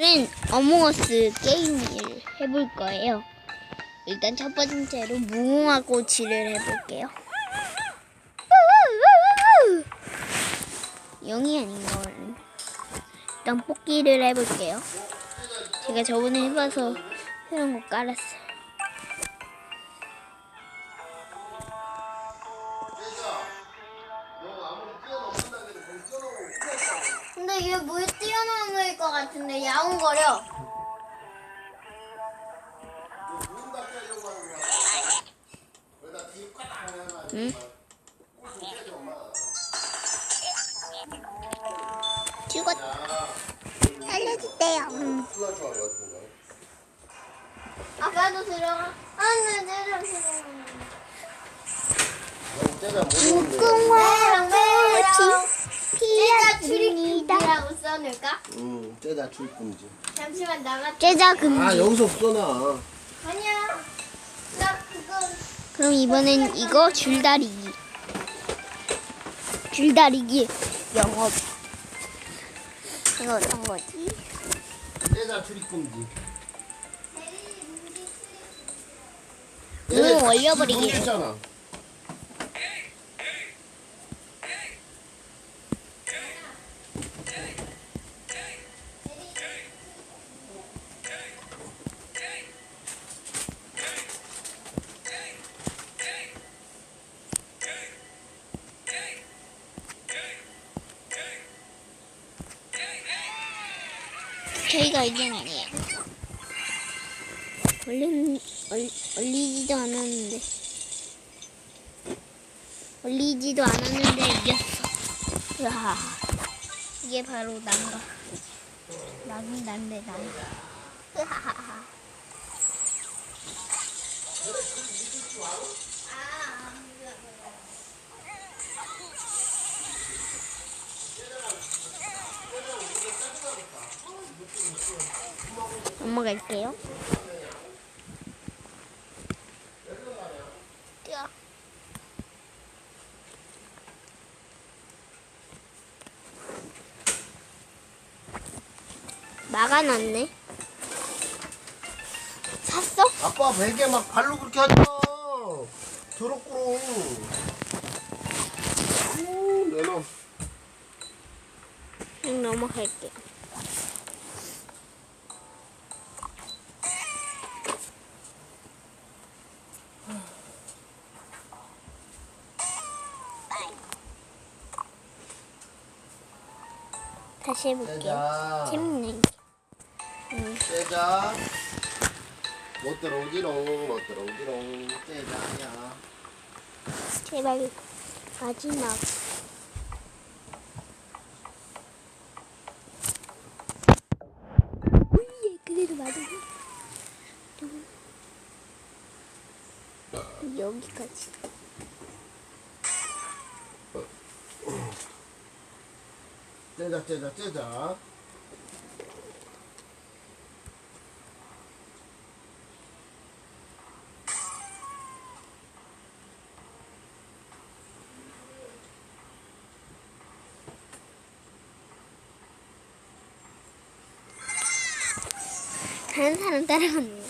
오늘은 어몽어스 게임을 해볼 거예요. 일단 첫 번째로 무궁화 꼬치를 해볼게요. 영이 아닌 걸. 일단 뽑기를 해볼게요. 제가 저번에 해봐서 새로운 거 깔았어요. 근데 이게 물 뛰어넘을 것 같은데 야옹거려. 응? 죽었. 살려주세요. 응. 아빠도 들어가. 안돼 내려 들어가. 무궁화 꽃 이 피었습니다. 라고 써놓을까? 응, 째다 출꿈지. 잠시만 나가. 제자 금지. 아, 여기서 써놔. 아니야. 나 그거 그럼 이번엔 이거 줄다리기. 줄다리기 영업. 이거 어떤 거지? 째다 출꿈지. 응, 올려버리기. 저희가 이젠 아니에요. 얼른 얼, 얼리지도 않았는데 얼리지도 않았는데 이겼어. 으하. 이게 바로 난가. 나는 난데 난. 으하하하. 넘어갈게요. 뛰어. 막아놨네. 샀어? 아빠 베개 막 발로 그렇게 하지 마. 오, 내놔. 그냥 넘어갈게. 다시 해볼게요. 재밌네. 응. 째자. 못 들어오지롱, 못 들어오지롱. 째자야. 제발 마지막. 오예, 그래도 맞아. 여기까지. 째자, 째자, 째자. 다른 사람 따라갔네.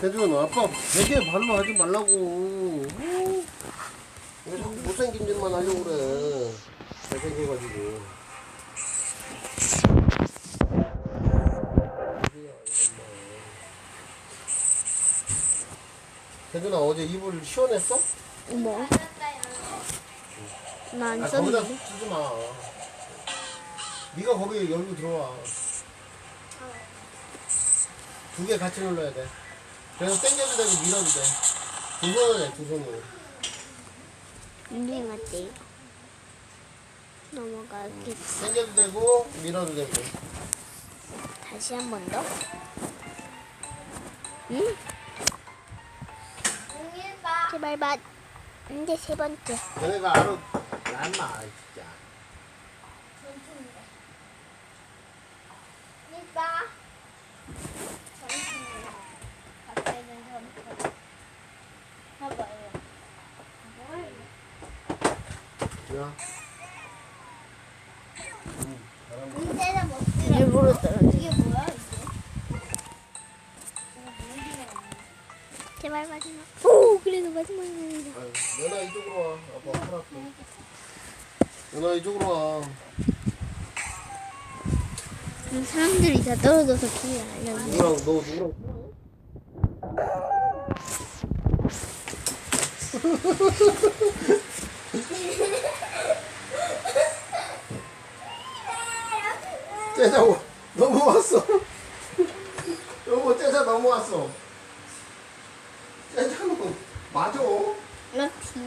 대준 아빠 베개 발로 하지 말라고. 어? 왜 자꾸 못생긴 짓만 하려고 그래. 잘생겨가지고. 대준아 어제 이불 시원했어? 뭐? 나안 아, 거기다 썼는데. 속 쓰지 마. 네가 거기 열고 들어와. 두 개 같이 눌러야 돼. 그래서 당겨도 되고 밀어도 돼. 두 손으로 해, 두 손으로. 유행할 때 넘어가겠지. 당겨도 되고 밀어도 되고. 다시 한 번 더. 응? 제발 맞. 근데 세 번째. 너네가 알아. 난마 진짜. 일봐. 잠 제발 마지막. 오, 그래도 마지막이네. 연아 이쪽으로 와. 아빠 팔 아파. 연아 이쪽으로 와. 사람들이 다 떨어져서 길을 알려줘. 누구랑 너 누구랑? 떼자고. 넘어왔어. 여보 째자 넘어왔어. 째자 넘 맞아. 럭키.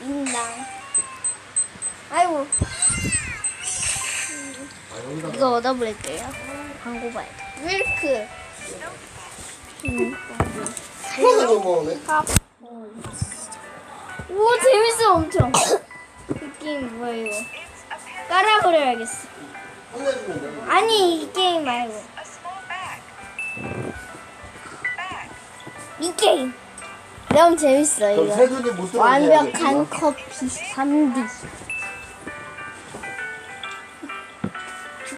인당. 아이고. 아 여기다. 이거 얻어버릴게요. 광고 봐야 돼. 밀크. 하나 넘어오네. 오 재밌어 엄청. 이 게임 뭐야 이거? 깔아버려야겠어. 아니 이 게임 말고. 이 게임. 너무 재밌어 그럼 이거. 세준이 못 들어. 완벽한 커피 3D.